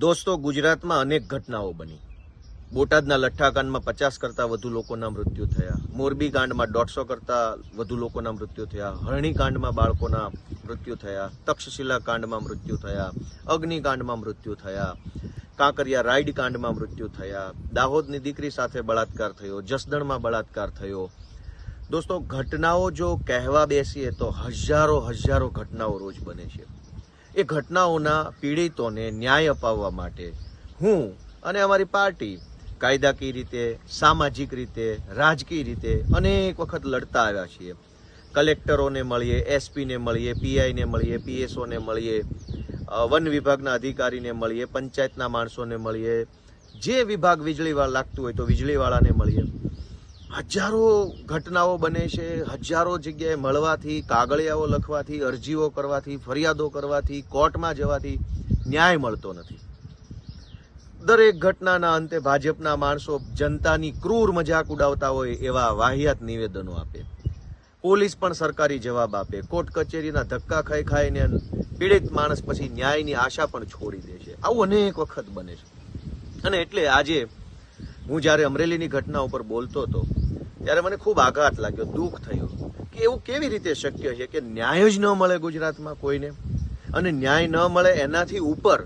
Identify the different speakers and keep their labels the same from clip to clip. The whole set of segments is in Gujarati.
Speaker 1: દોસ્તો, ગુજરાતમાં અનેક ઘટનાઓ બની. બોટાદના લઠ્ઠાકાંડમાં પચાસ કરતા વધુ લોકોના મૃત્યુ થયા. મોરબી કાંડમાં દોઢસો કરતા વધુ લોકોના મૃત્યુ થયા. હરણી કાંડમાં બાળકોના મૃત્યુ થયા. તક્ષશિલા કાંડમાં મૃત્યુ થયા. અગ્નિકાંડમાં મૃત્યુ થયા. કાંકરિયા રાઈડ કાંડમાં મૃત્યુ થયા. દાહોદની દીકરી સાથે બળાત્કાર થયો. જસદણમાં બળાત્કાર થયો. દોસ્તો, ઘટનાઓ જો કહેવા બેસીએ તો હજારો હજારો ઘટનાઓ રોજ બને છે. એ ઘટનાઓના પીડિતોને ન્યાય અપાવવા માટે હું અને અમારી પાર્ટી કાયદાકીય રીતે, સામાજિક રીતે, રાજકીય રીતે અનેક વખત લડતા આવ્યા છીએ. કલેક્ટરોને મળીએ, એસપીને મળીએ, પીઆઈને મળીએ, પીએસઓને મળીએ વન વિભાગના અધિકારીને મળીએ, પંચાયતના માણસોને મળીએ. જે વિભાગ વીજળીવાળા લાગતું હોય તો વીજળીવાળાને મળીએ. હજારો ઘટનાઓ બને છે, હજારો જગ્યાએ મળવાથી, કાગળિયાઓ લખવાથી, અરજીઓ કરવાથી, ફરિયાદો કરવાથી, કોર્ટમાં જવાથી ન્યાય મળતો નથી. દરેક ઘટનાના અંતે ભાજપના માણસો જનતાની ક્રૂર મજાક ઉડાવતા હોય એવા વાહિયાત નિવેદનો આપે. પોલીસ પણ સરકારી જવાબ આપે. કોર્ટ કચેરીના ધક્કા ખાઈ ખાઈને પીડિત માણસ પછી ન્યાયની આશા પણ છોડી દે છે. આવું અનેક વખત બને છે. અને એટલે આજે હું જ્યારે અમરેલીની ઘટના ઉપર બોલતો હતો ત્યારે મને ખૂબ આઘાત લાગ્યો, દુઃખ થયું કે એવું કેવી રીતે શક્ય છે કે ન્યાય જ ન મળે ગુજરાતમાં કોઈને? અને ન્યાય ન મળે એનાથી ઉપર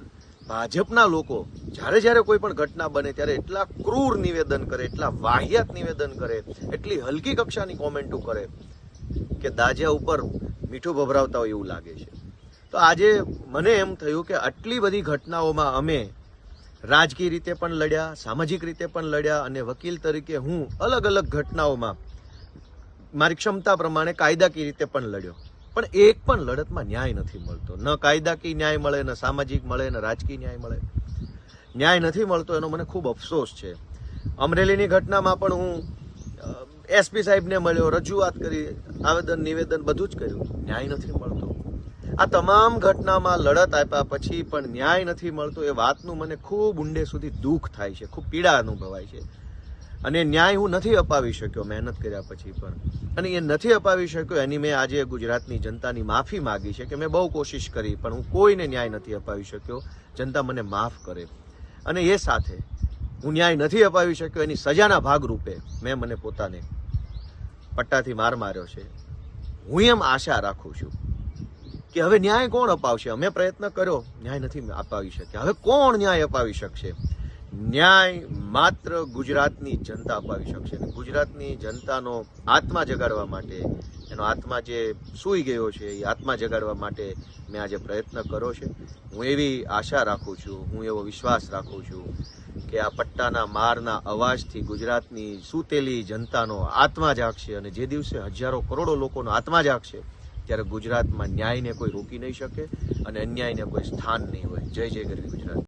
Speaker 1: ભાજપના લોકો જ્યારે જ્યારે કોઈ પણ ઘટના બને ત્યારે એટલા ક્રૂર નિવેદન કરે, એટલા વાહિયાત નિવેદન કરે, એટલી હલકી કક્ષાની કોમેન્ટો કરે કે દાજ્યા ઉપર મીઠું ભભરાવતા હોય એવું લાગે છે. તો આજે મને એમ થયું કે આટલી બધી ઘટનાઓમાં અમે રાજકીય રીતે પણ લડ્યા, સામાજિક રીતે પણ લડ્યા અને વકીલ તરીકે હું અલગ અલગ ઘટનાઓમાં મારી ક્ષમતા પ્રમાણે કાયદાકીય રીતે પણ લડ્યો. પણ એક પણ લડતમાં ન્યાય નથી મળતો. ન કાયદાકીય ન્યાય મળે, ન સામાજિક મળે, ન રાજકીય ન્યાય મળે. ન્યાય નથી મળતો એનો મને ખૂબ અફસોસ છે. અમરેલીની ઘટનામાં પણ હું એસપી સાહેબને મળ્યો, રજૂઆત કરી, આવેદન, નિવેદન બધું જ કર્યું. ન્યાય નથી મળતો. આ તમામ ઘટનામાં લડત આપ્યા પછી પણ ન્યાય નથી મળતો. એ વાતનું મને ખૂબ ઊંડે સુધી દુઃખ થાય છે, ખૂબ પીડા અનુભવાય છે. અને ન્યાય હું નથી અપાવી શક્યો મહેનત કર્યા પછી પણ. અને એ નથી અપાવી શક્યો એની મેં આજે ગુજરાતની જનતાની માફી માગી છે કે મેં બહુ કોશિશ કરી, પણ હું કોઈને ન્યાય નથી અપાવી શક્યો. જનતા મને માફ કરે. અને એ સાથે હું ન્યાય નથી અપાવી શક્યો, એની સજાના ભાગરૂપે મેં મને પોતાને પટ્ટાથી માર માર્યો છે. હું એમ આશા રાખું છું કે હવે ન્યાય કોણ અપાવશે? અમે પ્રયત્ન કર્યો, ન્યાય નથી અપાવી શક્યા. હવે કોણ ન્યાય અપાવી શકશે? ન્યાય માત્ર ગુજરાતની જનતા અપાવી શકશે ગુજરાતની જનતાનો આત્મા જગાડવા માટે, એનો આત્મા જે સૂઈ ગયો છે, એ આત્મા જગાડવા માટે મેં આજે પ્રયત્ન કર્યો છે. હું એવી આશા રાખું છું, હું એવો વિશ્વાસ રાખું છું કે આ પટ્ટાના મારના અવાજથી ગુજરાતની સૂતેલી જનતાનો આત્મા જાગશે અને જે દિવસે હજારો કરોડો લોકોનો આત્મા જાગશે ત્યારે ગુજરાતમાં ન્યાયને કોઈ રોકી નહીં શકે અને અન્યાયને કોઈ સ્થાન નહીં હોય. જય જય ગરવી ગુજરાત.